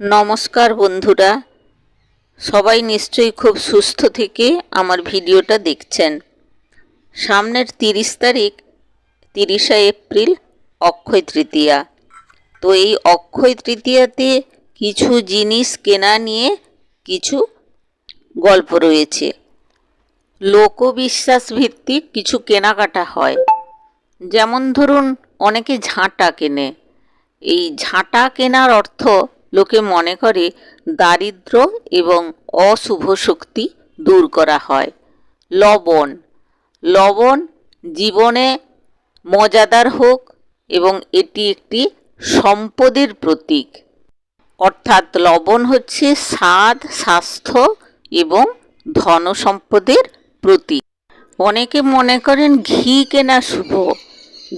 নমস্কার বন্ধুরা। সবাই নিশ্চয়ই খুব সুস্থ থেকে আমার ভিডিওটা দেখছেন। সামনের তিরিশ তারিখ, তিরিশে এপ্রিল, অক্ষয় তৃতীয়া। তো এই অক্ষয় তৃতীয়াতে কিছু জিনিস কেনা নিয়ে কিছু গল্প রয়েছে। লোকবিশ্বাস ভিত্তিক কিছু কেনাকাটা হয়। যেমন ধরুন, অনেকে ঝাঁটা কেনে। এই ঝাঁটা কেনার অর্থ লোকে মনে করে দারিদ্র এবং অশুভ শক্তি দূর করা হয়। লবণ। লবণ জীবনে মজাদার হোক এবং এটি একটি সম্পদের প্রতীক। অর্থাৎ লবণ হচ্ছে স্বাদ, স্বাস্থ্য এবং ধন সম্পদের প্রতীক। অনেকে মনে করেন ঘি কেনা শুভ।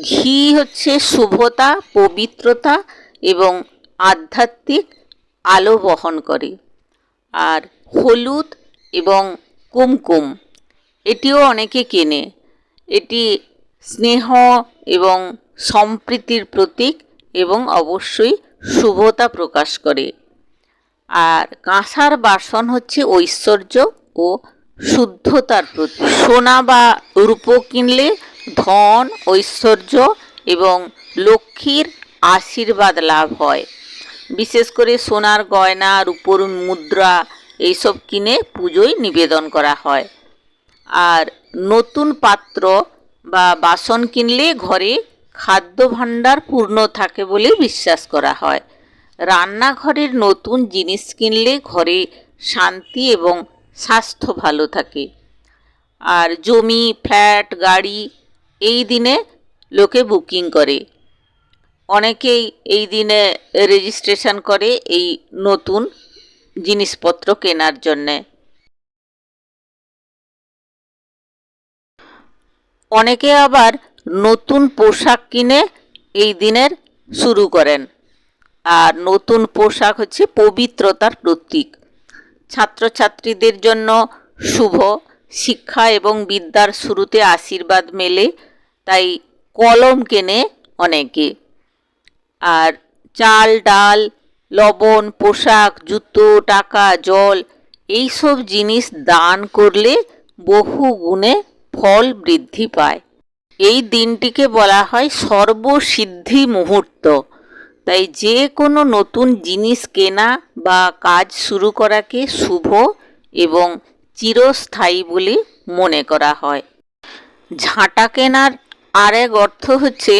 ঘি হচ্ছে শুভতা, পবিত্রতা এবং আধ্যাত্মিক আলো বহন করে। আর হলুদ এবং কুমকুম, এটিও অনেকে কেনে। এটি স্নেহ এবং সম্প্রীতির প্রতীক এবং অবশ্যই শুভতা প্রকাশ করে। আর কাঁসার বাসন হচ্ছে ঐশ্বর্য ও শুদ্ধতার প্রতীক। সোনা বা রূপো কিনলে ধন, ঐশ্বর্য এবং লক্ষ্মীর আশীর্বাদ লাভ হয়। বিশেষ করে সোনার গয়না, রূপোর মুদ্রা, এইসব কিনে পুজোয় নিবেদন করা হয়। আর নতুন পাত্র বা বাসন কিনলে ঘরে খাদ্য ভাণ্ডার পূর্ণ থাকে বলে বিশ্বাস করা হয়। রান্নাঘরের নতুন জিনিস কিনলে ঘরে শান্তি এবং স্বাস্থ্য ভালো থাকে। আর জমি, ফ্ল্যাট, গাড়ি এই দিনে লোকে বুকিং করে। অনেকেই এই দিনে রেজিস্ট্রেশন করে এই নতুন জিনিসপত্র কেনার জন্যে। অনেকে আবার নতুন পোশাক কিনে এই দিনের শুরু করেন। আর নতুন পোশাক হচ্ছে পবিত্রতার প্রতীক। ছাত্রছাত্রীদের জন্য শুভ শিক্ষা এবং বিদ্যার শুরুতে আশীর্বাদ মেলে, তাই কলম কেনে অনেকে। আর চাল, ডাল, লবণ, পোশাক, জুতো, টাকা, জল এই সব জিনিস দান করলে বহু গুণে ফল বৃদ্ধি পায়। এই দিনটিকে বলা হয় সর্বসিদ্ধি মুহূর্ত। তাই যে কোনো নতুন জিনিস কেনা বা কাজ শুরু করাকে শুভ এবং চিরস্থায়ী বলে মনে করা হয়। ঝাঁটা কেনার আরেক অর্থ হচ্ছে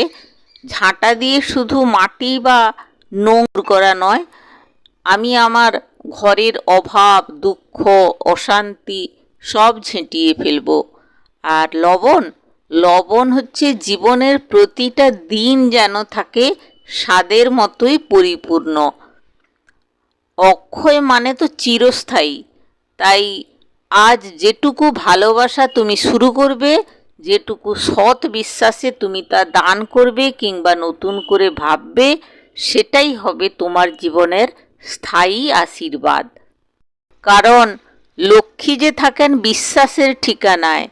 ঝাঁটা দিয়ে শুধু মাটি বা নোংর করা নয়, আমি আমার ঘরের অভাব, দুঃখ, অশান্তি সব ঝেঁটিয়ে ফেলব। আর লবণ? লবণ হচ্ছে জীবনের প্রতিটা দিন যেন থাকে স্বাদের মতোই পরিপূর্ণ। অক্ষয় মানে তো চিরস্থায়ী। তাই আজ যেটুকু ভালোবাসা তুমি শুরু করবে যেটুকু সৎ বিশ্বাসে তুমি তা দান করবে কিংবা নতুন করে ভাববে, সেটাই হবে তোমার জীবনের স্থায়ী আশীর্বাদ। কারণ লক্ষ্মী যে থাকেন বিশ্বাসের ঠিকানায়,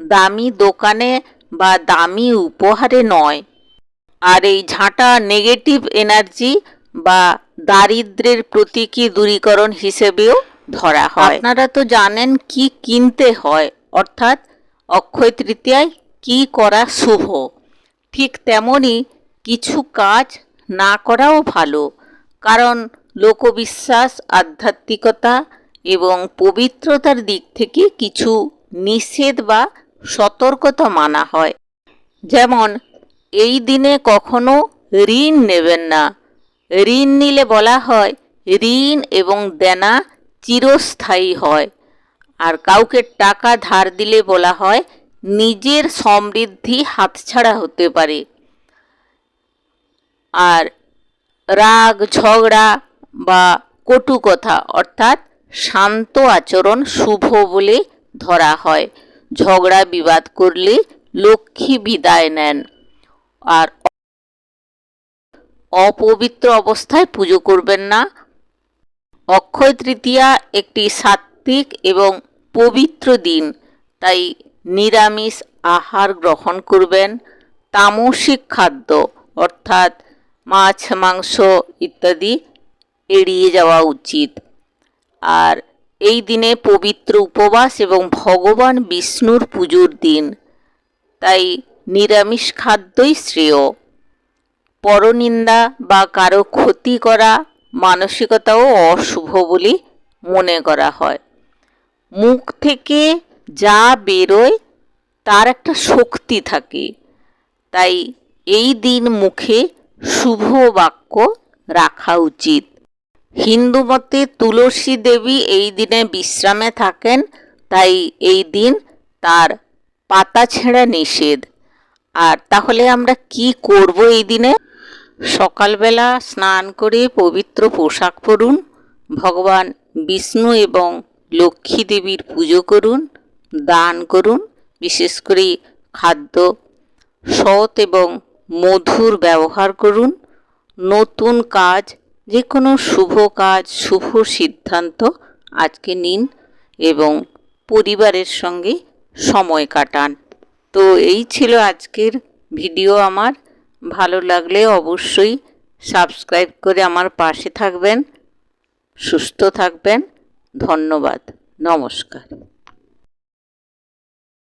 দামি দোকানে বা দামি উপহারে নয়। আর এই ঝাঁটা নেগেটিভ এনার্জি বা দারিদ্রের প্রতীকী দূরীকরণ হিসেবেও ধরা হয়। আপনারা তো জানেন কি কিনতে হয়, অর্থাৎ অক্ষয় তৃতীয়ায় কি করা শুভ? ঠিক তেমনই কিছু কাজ না করাও ভালো, কারণ লোকবিশ্বাস, আধ্যাত্মিকতা এবং পবিত্রতার দিক থেকে কিছু নিষেধ বা সতর্কতা মানা হয়। যেমন, এই দিনে কখনো ঋণ নেবেন না। ঋণ নিলে বলা হয়, ঋণ এবং দেনা চিরস্থায়ী হয়। আর কাউকে টাকা ধার দিলে বলা হয় নিজের সমৃদ্ধি হাতছাড়া হতে পারে। আর রাগ, ঝগড়া বা কটু কথা অর্থাৎ শান্ত আচরণ শুভ বলে ধরা হয়। ঝগড়া বিবাদ করলে লক্ষ্মী বিদায় নেন। আর অপবিত্র অবস্থায় পুজো করবেন না। অক্ষয় তৃতীয়া একটি সাত্ত্বিক এবং পবিত্র দিন। তাই নিরামিষ আহার গ্রহণ করবেন। তামসিক খাদ্য, অর্থাৎ মাছ, মাংস ইত্যাদি এড়িয়ে যাওয়া উচিত। আর এই দিনে পবিত্র উপবাস এবং ভগবান বিষ্ণুর পুজোর দিন। তাই নিরামিষ খাদ্যই শ্রেয়। পরনিন্দা বা কারও ক্ষতি করা মানসিকতাও অশুভ বলে মনে করা হয়। মুখ থেকে যা বেরোয়, তার একটা শক্তি থাকে। তাই এই দিন মুখে শুভ বাক্য রাখা উচিত। হিন্দু মতে তুলসী দেবী এই দিনে বিশ্রামে থাকেন, তাই এই দিন তার পাতা ছেঁড়া নিষেধ। আর তাহলে আমরা কি করব এই দিনে? সকালবেলা স্নান করে পবিত্র পোশাক পরুন। ভগবান বিষ্ণু এবং লক্ষ্মী দেবীর পুজো করুন, দান করুন, বিশেষ করে খাদ্য সৎ এবং মধুর ব্যবহার করুন। নতুন কাজ যে কোনো শুভ কাজ, শুভ সিদ্ধান্ত আজকে নিন এবং পরিবারের সঙ্গে সময় কাটান। তো এই ছিল আজকের ভিডিও আমার। ভালো লাগলে অবশ্যই সাবস্ক্রাইব করে আমার পাশে থাকবেন, সুস্থ থাকবেন। ধন্যবাদ। নমস্কার।